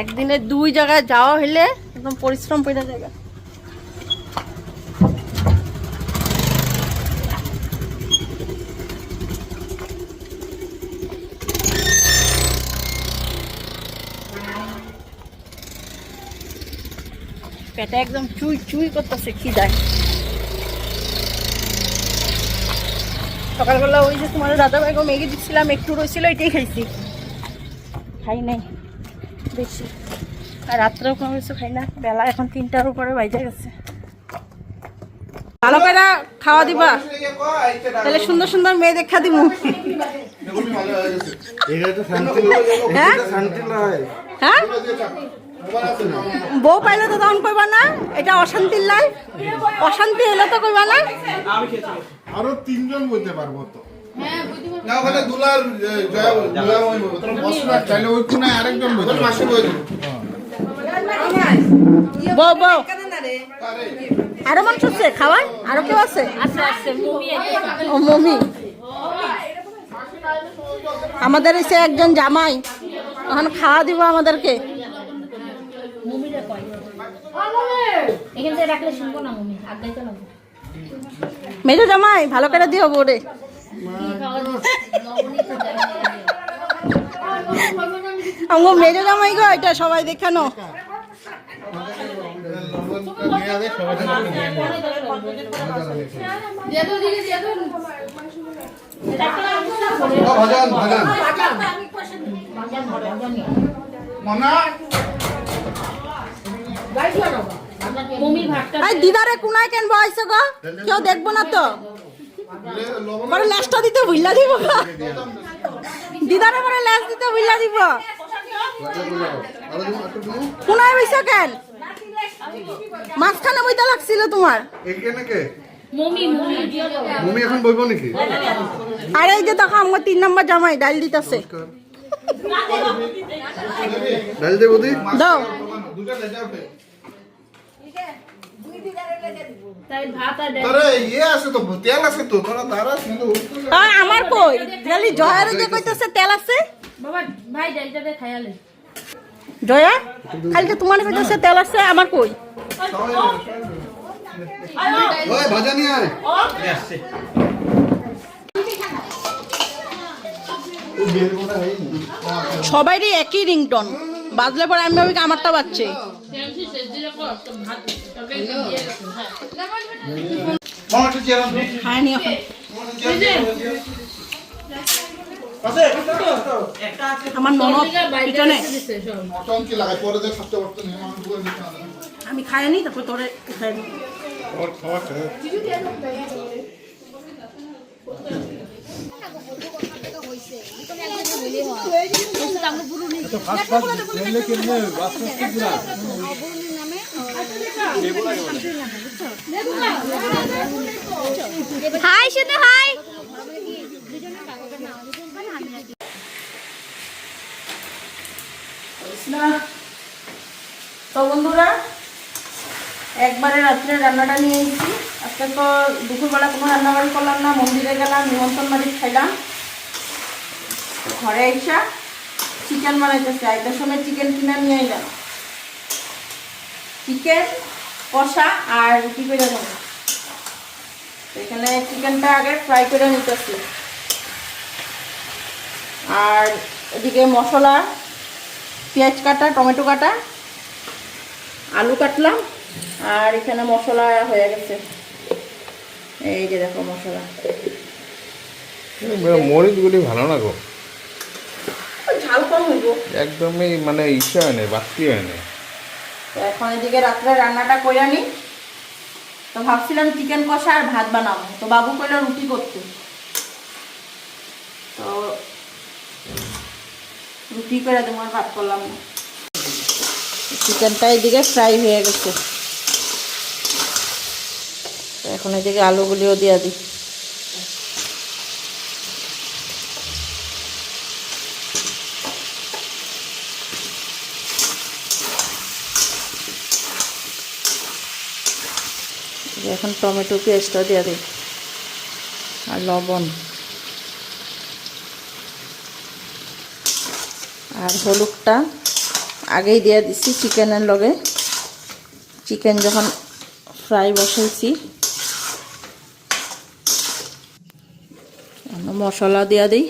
একদিনে দুই জায়গায় যাওয়া হলে একদম পরিশ্রম পেটা জায়গা পেটে একদম চুই চুই করতেছে খিদায় সকালবেলা ওই যে তোমার দাদা ভাইকে মেঘে দিচ্ছিলাম একটু রয়েছিল এটাই খাইছি। খাই নাই। বেশি। আর রাত্রেও কোনো কিছু খাই না। বেলা এখন তিনটার উপরে বাইজে গেছে। ভালো করে খাওয়া দিবা। তাহলে সুন্দর সুন্দর মেয়ে দেখা দিব হ্যাঁ? হ্যাঁ? বউ পাইলে তো তখন কইবা না এটা অশান্তির লাই অশান্তি হলে তো কইবা না। আরও তিনজন বলতে পারব তো। না ওখানে দুলার এ, জয়া বল- দুলাময় বলব। না, চাইলে ওই কোনায় আরেকজন বলতে পারব। মাসি বলব। বউ বউ আরও মানুষ আছে খাওয়ার? আরও কেউ আছে? ও মমি। আমাদের এসে একজন জামাই। এখন খাওয়া দিব আমাদেরকে। এখান থেকে রাখলে শুনব না মমি আড্ডাই তো লাগবে। মেজো জামাই ভালো করে দিও বোরে। আমার মেজো জামাই গো এটা সবাই দেখানো দিদারে কোনায় কেন বয়সে গো? কেউ দেখব না তো। পরে ল্যাসটা দিতে ভুইলা দিব। দিদারে পরে ল্যাস দিতে ভুইলা দিব। কোনায় বইছো কেন? মাঝখানে বইতে লাগছিল তোমার? মমি মমি মমি এখন বইব নাকি? আর এই যে দেখো আমার তিন নম্বর জামাই ডাল দিতেছে। ডাল দে বৌদি। দাও। দুটা আমার কই? খালি জয়ের যে কইতেছে তেল আছে? বাবা ভাই ডালটা দিয়ে খাইয়ালে জয়া খালি যে তোমার কইতেছে তেল আছে আমার কই? ওই ভাজা নিয়ে আয়। সবাইরই একই রিংটন। বাজলে পরে আমি ভাবি আমারটা বাজছে। আমার ননদ পিছনে। মটন কি আমি খাইনি তারপর তোরে খাইনি ওর হাই শুনে হাই। তো বন্ধুরা, একবারে রাত্রে রান্নাটা নিয়ে এসেছি। আজকে তো দুপুরবেলা কোনো রান্নাবাড়ি করলাম না, মন্দিরে গেলাম, নিমন্ত্রণ বাড়ি খাইলাম। ঘরে এসা চিকেন বানাইতেছে আইটার সময় চিকেন কিনে নিয়ে এলাম চিকেন কষা আর রুটি করে নেব। এখানে চিকেনটা আগে ফ্রাই করে নিতেছি। আর এদিকে মশলা পেঁয়াজ কাটা টমেটো কাটা আলু কাটলাম আর এখানে মশলা হয়ে গেছে। এই যে দেখো মশলা। মরিচগুলি ভালো না গো? ঝাল কম হইব। একদমই মানে ইচ্ছা হয় না বাড়তি হয় না। এখন এদিকে রাত্রে রান্নাটা করে নি। তো ভাবছিলাম চিকেন কষা আর ভাত বানাবো। তো বাবু কইলো রুটি করতে। তো রুটি করে দেবো ভাত করলাম চিকেনটা এদিকে ফ্রাই হয়ে গেছে। এখন এদিকে আলুগুলিও দিয়ে দিই। এখন টমেটো পেস্টটা দিয়ে দিই। আর লবণ। আর হলুদটা আগেই দিয়ে দিচ্ছি চিকেনের লগে। চিকেন যখন ফ্রাই বসাইছি। মশলা দিয়া দিই।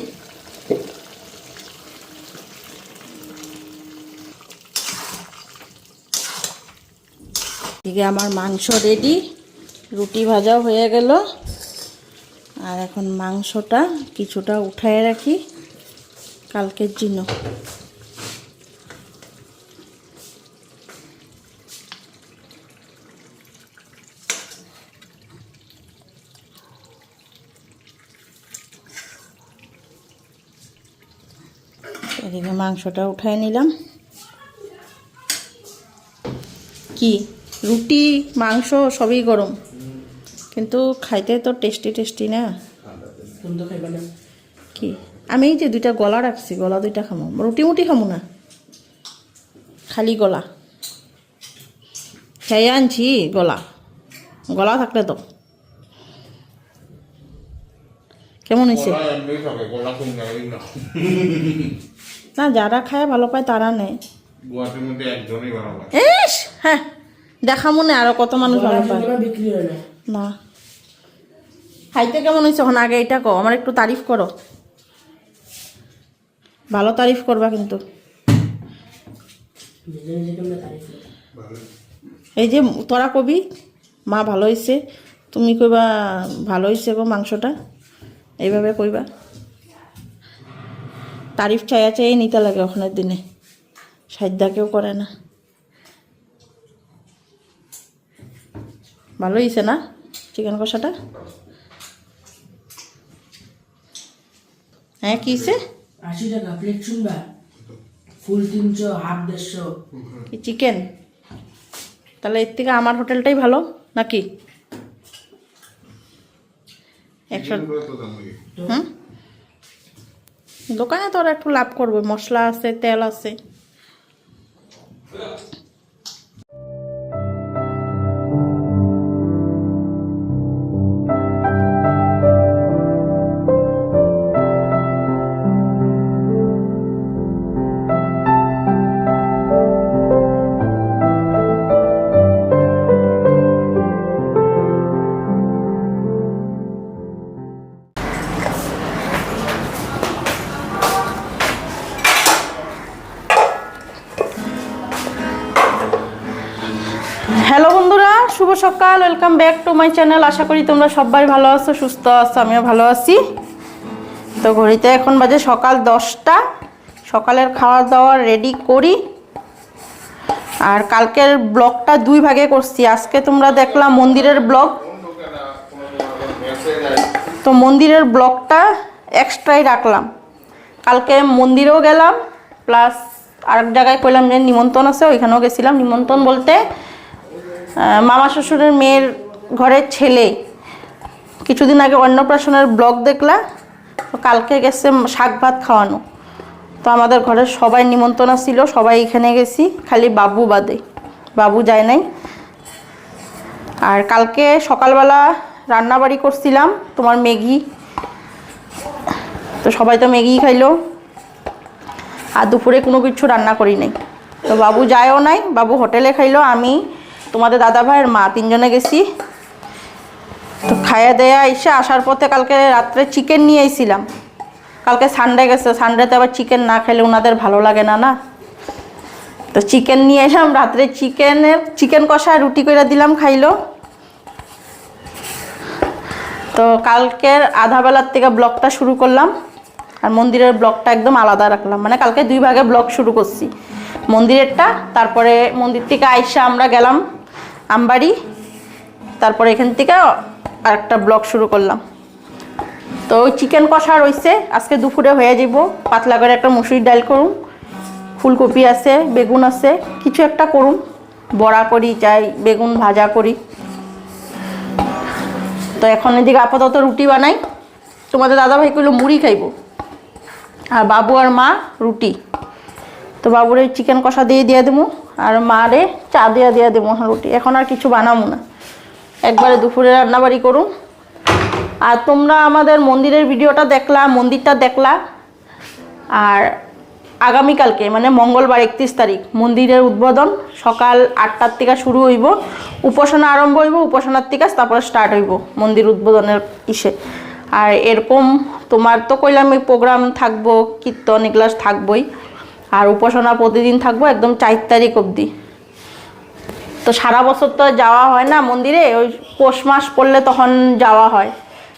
আমার মাংস রেডি রুটি ভাজাও হয়ে গেল। আর এখন মাংসটা কিছুটা উঠায় রাখি। কালকের জন্য। এদিকে মাংসটা উঠায় নিলাম। কি? রুটি, মাংস সবই গরম? কিন্তু খাইতে তো টেস্টি টেস্টি না। কি? আমি এই যে দুইটা গলা রাখছি গলা দুইটা খামো। রুটি মুটি খামো না? খালি গলা। খেয়ে আনছি গলা। গলা থাকলে তো। কেমন হয়েছে না যারা খায় ভালো পায় তারা নেয় ইস হ্যাঁ দেখা মনে আরও কত মানুষ ভালো পায়? বিক্রি হয় না। না। খাইতে কেমন হয়েছে? এখন আগে এটা কো আমার একটু তারিফ করো। ভালো তারিফ করবা কিন্তু। এই যে তোরা কবি, মা ভালো হয়েছে তুমি কইবা ভালো হয়েছে গো মাংসটা? এইভাবে কইবা। তারিফ চাইয়া চাই নিতে লাগে ওখানের দিনে। কেউ করে না। ভালো হয়েছে না? চিকেন কষাটা? হ্যাঁ কী হয়েছে আশি টাকা প্লেট শুনবা। ফুল তিনশো হাফ দেড়শো। কি চিকেন? তাহলে এর থেকে আমার হোটেলটাই ভালো নাকি? একশো হুম? দোকানে তো ওরা একটু লাভ করবে মশলা আছে তেল আছে। শুভ সকাল welcome back to my channel আশা করি তোমরা সবাই ভালো আছো, সুস্থ আছো, আমিও ভালো আছি। তো ঘড়িতে এখন বাজে সকাল দশটা। সকালের খাওয়া দাওয়া রেডি করি। আর কালকের ব্লগটা দুই ভাগে করছি। আজকে তোমরা দেখলাম মন্দিরের ব্লগ তো মন্দিরের ব্লগটা এক্সট্রাই রাখলাম। কালকে মন্দিরেও গেলাম প্লাস আরেক জায়গায় কইলাম যে নিমন্ত্রণ আছে, ওইখানেও গেছিলাম নিমন্ত্রণ বলতে। মামা শ্বশুরের মেয়ের ঘরের ছেলে। কিছুদিন আগে অন্নপ্রাশনের ব্লগ দেখলা কালকে গেছে শাক ভাত খাওয়ানো। তো আমাদের ঘরের সবাই নিমন্ত্রণ ছিল, সবাই এখানে গেছি, খালি বাবু বাদে। বাবু যায় নাই। আর কালকে সকালবেলা রান্নাবাড়ি করছিলাম, তোমার ম্যাগি। তো সবাই তো ম্যাগি খাইলো। আর দুপুরে কোনো কিছু রান্না করি নাই। তো বাবু যায়ও নাই, বাবু হোটেলে খাইলো, আমি তোমাদের দাদা ভাইয়ের মা, তিনজনে গেছি। তো খাইয়া দেয়া এসে আসার পথে কালকে রাত্রে চিকেন নিয়ে আইছিলাম। কালকে সানডে গেছে সানডেতে আবার চিকেন না খেলে ওনাদের ভালো লাগে না না? তো চিকেন নিয়ে এলাম রাত্রে চিকেনের চিকেন কষা রুটি করে দিলাম খাইলো। তো কালকের আধা বেলার থেকে ব্লগটা শুরু করলাম। আর মন্দিরের ব্লগটা একদম আলাদা রাখলাম। মানে কালকে দুই ভাগে ব্লগ শুরু করছি। মন্দিরেরটা, তারপরে মন্দির থেকে আইসা আমরা গেলাম। আমবাড়ি, তারপরে এখান থেকে আরেকটা ব্লগ শুরু করলাম। তো ওই চিকেন কষা রয়েছে, আজকে দুপুরে হয়ে যাব। পাতলা করে একটা মুসুরির ডাল করুন, ফুলকপি আছে, বেগুন আছে, কিছু একটা করুন। বড়া করি, চাই, বেগুন ভাজা করি। তো এখন এদিকে আপাতত রুটি বানাই। তোমাদের দাদাভাই কইলো মুড়ি খাইবো। আর বাবু আর মা রুটি। তো বাবুর চিকেন কষা দিয়ে দিয়ে দেবো। আর মারে চা দিয়ে দিয়ে দেবো রুটি। এখন আর কিছু বানাবো না। একবারে দুপুরে রান্নাবাড়ি করুন আর তোমরা আমাদের মন্দিরের ভিডিওটা দেখলা, মন্দিরটা দেখলা। আর আগামীকালকে মানে মঙ্গলবার একত্রিশ তারিখ, মন্দিরের উদ্বোধন সকাল আটটার থেকে শুরু হইব। উপাসনা আরম্ভ হইব, উপাসনার থেকে তারপরে স্টার্ট হইব মন্দির উদ্বোধনের ইসে। আর এরকম তোমার তো কইলাম এই প্রোগ্রাম থাকব, কীর্তন এগুলা থাকবই। আর উপাসনা প্রতিদিন থাকব একদম চার তারিখ অবধি। তো সারা বছর তো যাওয়া হয় না মন্দিরে, ওই পৌষ মাস পড়লে তখন যাওয়া হয়।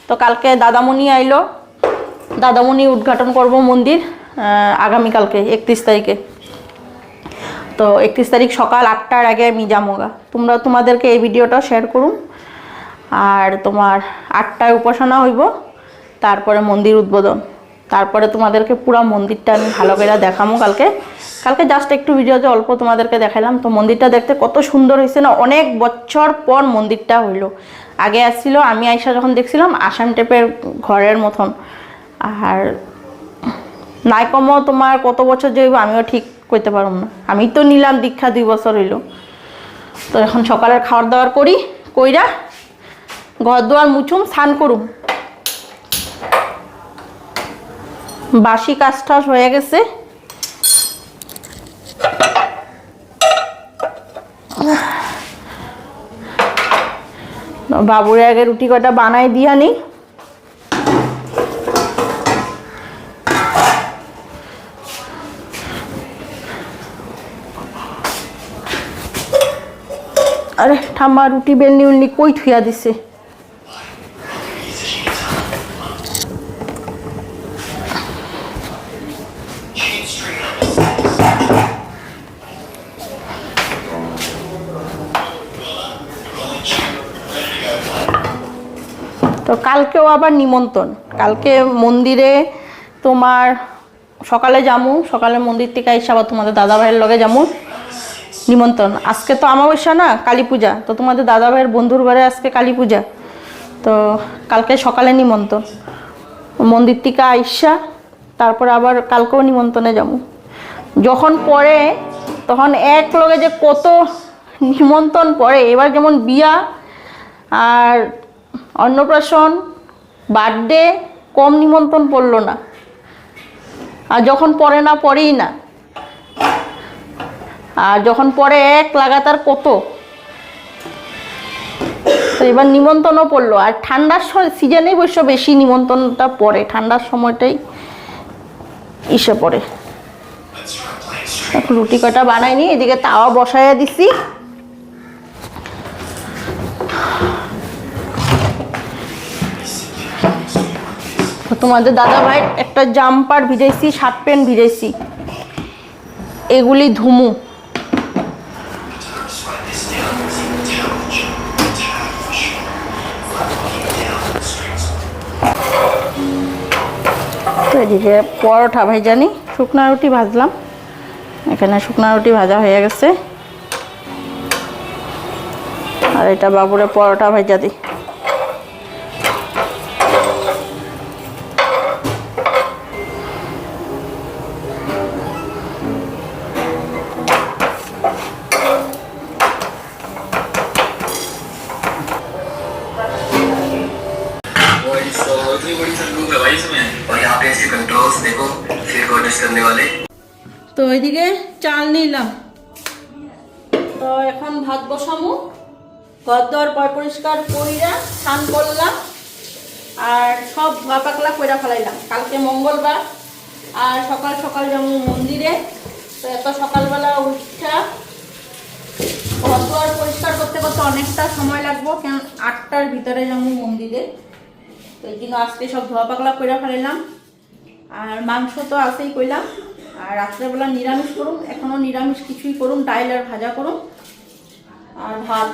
তো কালকে দাদামণি আইলো, দাদামণি উদ্ঘাটন করব মন্দির আগামীকালকে, একত্রিশ তারিখে। তো একত্রিশ তারিখ সকাল আটটার আগে আমি যামোগা তোমরা তোমাদেরকে এই ভিডিওটা শেয়ার করুন। আর তোমার আটটায় উপাসনা হইব, তারপরে মন্দির উদ্বোধন। তারপরে তোমাদেরকে পুরো মন্দিরটা আমি ভালো করে দেখামো কালকে। কালকে জাস্ট একটু ভিডিওতে অল্প তোমাদেরকে দেখালাম তো মন্দিরটা দেখতে কত সুন্দর হয়েছে না? অনেক বছর পর মন্দিরটা হইল। আগে আসছিল, আমি আইসা যখন দেখছিলাম, আসাম টেপের ঘরের মতন। আর নাই কমও তোমার কত বছর যাইব আমিও ঠিক করতে পারব না। আমি তো নিলাম, দীক্ষা দুই বছর হইল। তো এখন সকালের খাওয়ার দাওয়ার করি, কইরা ঘর দুয়ার মুছুম, স্নান করুম। বাসি কাজ টাজ হয়ে গেছে। বাবুরে আগে রুটি কটা বানাই দিয়া নি। আরে ঠাম্মা রুটি বেলনি উলনি কই থুয়া দিছে? আবার নিমন্ত্রণ। কালকে মন্দিরে তোমার সকালে যামু, সকালে মন্দির থেকে এসে আবার তোমাদের দাদা ভাইয়ের লগে যামু। নিমন্ত্রণ। আজকে তো অমাবস্যা না, কালী পূজা। তো তোমাদের দাদা ভাইয়ের বন্ধুর ঘরে আজকে কালী পূজা। তো কালকে সকালে নিমন্ত্রণ। মন্দির থেকে আইসা তারপরে আবার কালকেও নিমন্ত্রণে যাব যখন পরে, তখন এক লগে যে কত নিমন্ত্রণ পড়ে। এবার যেমন বিয়া আর অন্নপ্রাশন বার্থডে কম নিমন্ত্রণ পড়ল না। আর যখন পড়ে না, পড়েই না। আর যখন পরে এক লাগাতার কত। তো এবার নিমন্ত্রণও পড়ল। আর ঠান্ডার সিজনেই অবশ্য বেশি নিমন্ত্রণটা পড়ে। ঠান্ডার সময়টাই ইসে পড়ে। রুটি কটা বানাইনি? এদিকে তাওয়া বসাইয়া দিছি। তোমাদের দাদা ভাই একটা জাম্পার ভিজাইছি, শার্ট প্যান্ট ভিজাইছি। এগুলি ধুমু। এদিকে পরোটা ভাইজানি, শুকনা রুটি ভাজলাম। এখানে শুকনা রুটি ভাজা হয়ে গেছে। আর এটা বাবুরে পরোটা ভাজা দিই পরিষ্কার কইরা, স্নান করলাম আর সব ধোয়া পাকলা কইরা ফেলাইলাম। কালকে মঙ্গলবার আর সকাল সকাল যেমন মন্দিরে। তো এত সকালবেলা উঠা ঘর দোয়ার পরিষ্কার করতে করতে অনেকটা সময় লাগবো, কেন আটটার ভিতরে যেমন মন্দিরে। তো এই জন্য আজকে সব ধোয়া পাকলা কইরা ফেলাইলাম। আর মাংস তো আছেই কইলাম। আর রাত্রেবেলা নিরামিষ করুন এখনও নিরামিষ কিছুই করুন ডাইল আর ভাজা করুন আর ভাত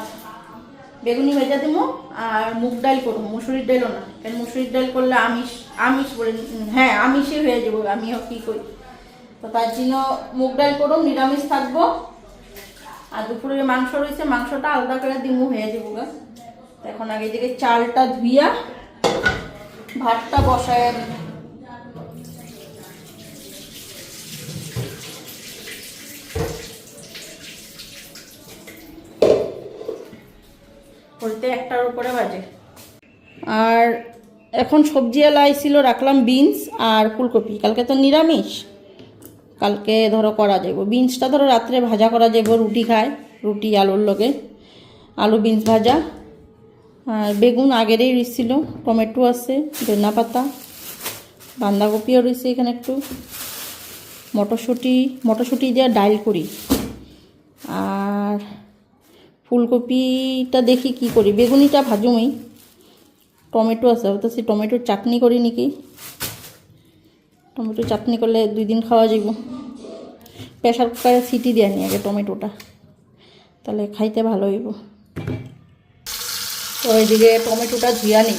বেগুনি ভেজা দেবো আর মুগ ডাল করুন মুসুরির ডালও না। কারণ মুসুরির ডাল করলে আমিষ আমিষ বলে হ্যাঁ আমিষই হয়ে যাব, আমিও কী করি? তো তার জন্য মুগ ডাল করুন নিরামিষ থাকব। আর দুপুরে মাংস রয়েছে, মাংসটা আলাদা করে দিমু হয়ে যাব গা। এখন আগে দিকে চালটা ধুইয়া ভাতটা বসায় একটার উপরে বাজে আর এখন সবজি এলা আইছিল রাখলাম বিনস আর ফুলকপি। কালকে তো নিরামিষ। কালকে ধরো করা যাব বিনসটা ধরো রাত্রে ভাজা করা যাব রুটি খায়, রুটি, আলুর লগে। আলু বিনস ভাজা। আর বেগুন আগেরই রইছিল টমেটো আছে ধনা পাতা, বাঁধাকপিও রয়েছে এখানে একটু। মটরশুঁটি মটরশুঁটি দিয়ে ডাইল করি। আর ফুলকপিটা দেখি কি করি। বেগুনিটা ভাজুমই। টমেটো আছে ভাবতেছি টমেটোর চাটনি করি নাকি। টমেটো চাটনি করলে দুই দিন খাওয়া যাব প্রেশার কুকারে সিটি দেয়া নি আগে টমেটোটা। তাহলে খাইতে ভালো হইব। তো ওইদিকে টমেটোটা ধুয়া নিই।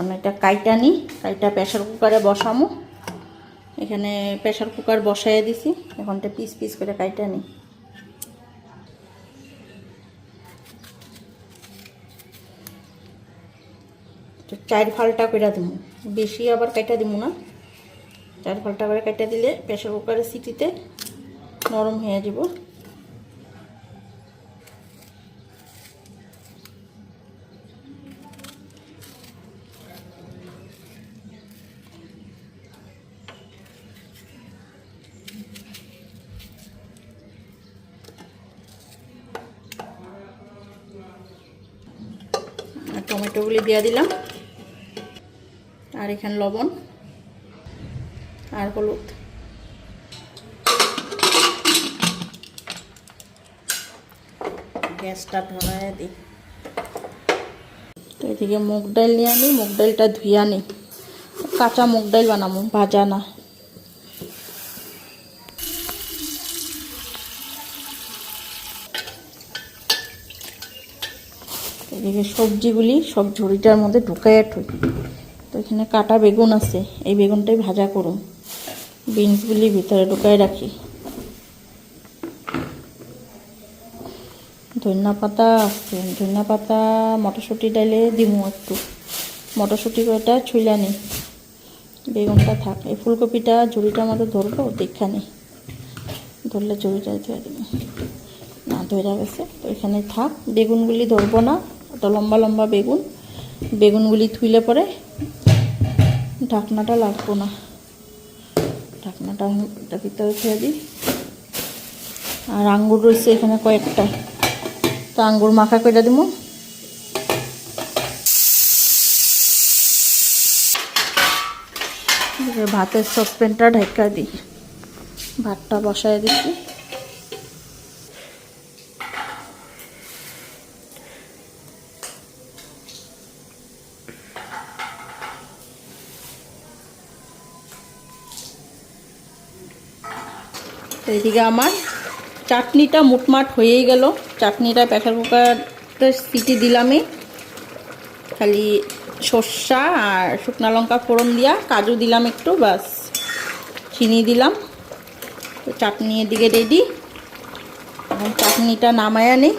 এখন এটা কাইটা নিই কাইটা প্রেশার কুকারে বসামো। এখানে প্রেশার কুকার বসাইয়ে দিছি, এখন এটা পিস পিস করে কাইটা নিই চার ফালটা করে দিব বেশি আবার কাইটা দিব না। চার ফালটা করে কাইটা দিলে প্রেশার কুকারের সিটিতে নরম হয়ে যাব আর টমেটোগুলি দিয়ে দিলাম। আর এখানে লবণ আর হলুদ। গ্যাসটা ধরায় দিই। এদিকে মুগ ডাল নিয়ে আনি, মুগ ডালটা ধুয়ে আনি। কাঁচা মুগ ডাল বানাবো, ভাজা না। এদিকে সবজিগুলি সব ঝুড়িটার মধ্যে ঢুকাইয়া ঠুই তো এখানে কাটা বেগুন আছে, এই বেগুনটাই ভাজা করুন। বিনসগুলি ভিতরে ঢুকাই রাখি। ধনিয়া পাতা আছে, ধনিয়া পাতা, মটরশুঁটি ডাইলে দিমু একটু। মটরশুঁটি কয়টা? ছুইলা নি বেগুনটা থাক, এই ফুলকপিটা ঝুড়িটার মধ্যে ধরবো, দেখা নেই। ধরলে ঝুড়িটা ধুয়ে দেবো। না ধরে গেছে। তো এখানে থাক, বেগুনগুলি ধরবো না। অত লম্বা লম্বা বেগুন। বেগুনগুলি থুইলে পরে ঢাকনাটা লাগবো না। ঢাকনাটা এটা ভিতরে থুয়ে দিই। আর আঙ্গুর রয়েছে এখানে কয়েকটা। তো আঙ্গুর মাখা করে দিব ভাতের সসপ্যানটা ঢাকা দিই। ভাতটা বসায় দিচ্ছি। এদিকে আমার চাটনিটা মুটমাট হয়েই গেল। চাটনিটা প্রেশার কুকারটা সিটি দিলামই। খালি সর্ষা আর শুকনা লঙ্কা ফোড়ন দিয়া কাজু দিলাম একটু বাস চিনি দিলাম। চাটনি এদিকে রেডি এখন চাটনিটা নামায় আনি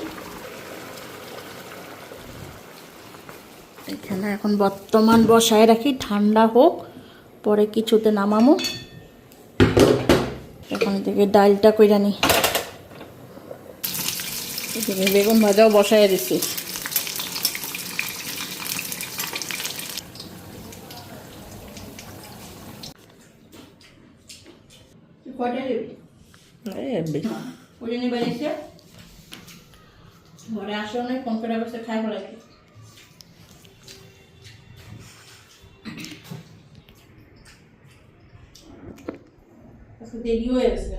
এখানে এখন বর্তমান বসায় রাখি, ঠান্ডা হোক, পরে কিছুতে নামামো। থেকে ডালটা কইরা নি। এদিকে বেগুন ভাজাও বসায় দিছি। ঘরে নাই ফোন করে বসে খাই ফেলাই দেরি হয়ে গেছে